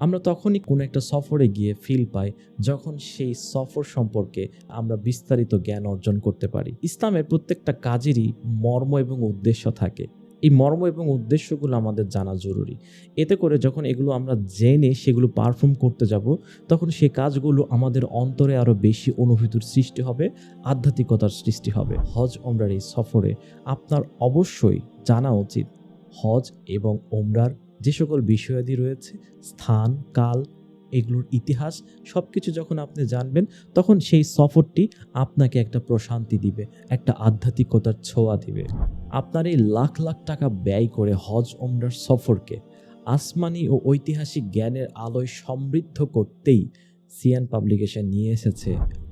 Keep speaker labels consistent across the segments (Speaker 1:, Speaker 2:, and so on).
Speaker 1: আমরা তখনই কোনো একটা সফরে গিয়ে ফিল পাই যখন সেই সফর সম্পর্কে আমরা বিস্তারিত জ্ঞান অর্জন করতে পারি। ইসলামের প্রত্যেকটা কাজেরই মর্ম এবং উদ্দেশ্য থাকে। এই মর্ম এবং উদ্দেশ্যগুলো আমাদের জানা জরুরি। এতে করে যখন এগুলো আমরা জেনে সেগুলো পারফর্ম করতে যাব, তখন সেই কাজগুলো আমাদের অন্তরে আরও বেশি অনুভূতির সৃষ্টি হবে, আধ্যাত্মিকতার সৃষ্টি হবে। হজ ওমরার এই সফরে আপনার অবশ্যই জানা উচিত। হজ এবং ওমরার যে সকল বিষয়াদি রয়েছে, স্থান, কাল, এগুলোর ইতিহাস সব কিছু যখন আপনি জানবেন, তখন সেই সফরটি আপনাকে একটা প্রশান্তি দিবে, একটা আধ্যাত্মিকতার ছোঁয়া দিবে। আপনার এই লাখ লাখ টাকা ব্যয় করে হজ ওমরার সফরকে আসমানি ও ঐতিহাসিক জ্ঞানের আলোয় সমৃদ্ধ করতেই সিয়ান পাবলিকেশন নিয়ে এসেছে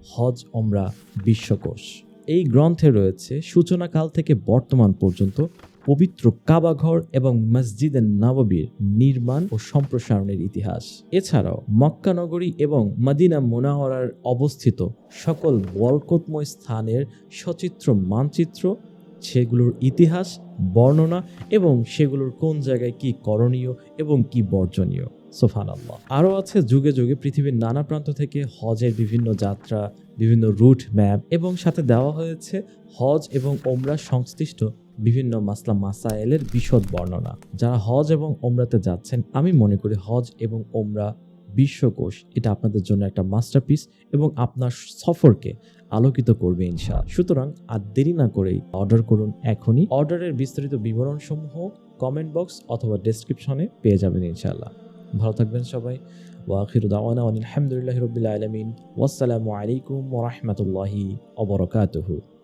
Speaker 1: হজ ওমরা বিশ্বকোষ। এই গ্রন্থে রয়েছে, সূচনাকাল থেকে বর্তমান পর্যন্ত পবিত্র কাবাঘর এবং মসজিদে নববীর নির্মাণ ও সম্প্রসারণের ইতিহাস। এছাড়াও মক্কা নগরী এবং মদিনা মোনাহরার অবস্থিত সকল বরকতময় স্থানের সচিত্র মানচিত্র, সেগুলোর ইতিহাস, বর্ণনা এবং সেগুলোর কোন জায়গায় কি করণীয় এবং কি বর্জনীয়। সোফান আল্লাহ আরও আছে যুগে যুগে পৃথিবীর নানা প্রান্ত থেকে হজের বিভিন্ন যাত্রা, বিভিন্ন রুট ম্যাপ এবং সাথে দেওয়া হয়েছে হজ এবং ওমরা সংশ্লিষ্ট বিভিন্ন মাসলা মাসায়েলের বিশদ বর্ণনা, যারা হজ এবং ওমরাতে যাচ্ছেন। আমি মনে করি হজ এবং ওমরা বিশ্বকোষ, এটা আপনাদের জন্য একটা মাস্টারপিস এবং আপনার সফরকে আলোকিত করবে ইনশা সুতরাং আর দেরি না করেই অর্ডার করুন এখনই। অর্ডারের বিস্তারিত বিবরণ সমূহ কমেন্ট বক্স অথবা ডেসক্রিপশনে পেয়ে যাবেন ইনশাআল্লাহ। ভালো থাকবেন সবাই। ওয়াখির আলহামদুলিল্লাহ রবিল আলমিন। ওয়াসালামু আলাইকুম ওরহমতুল্লাহি অবরকাতহু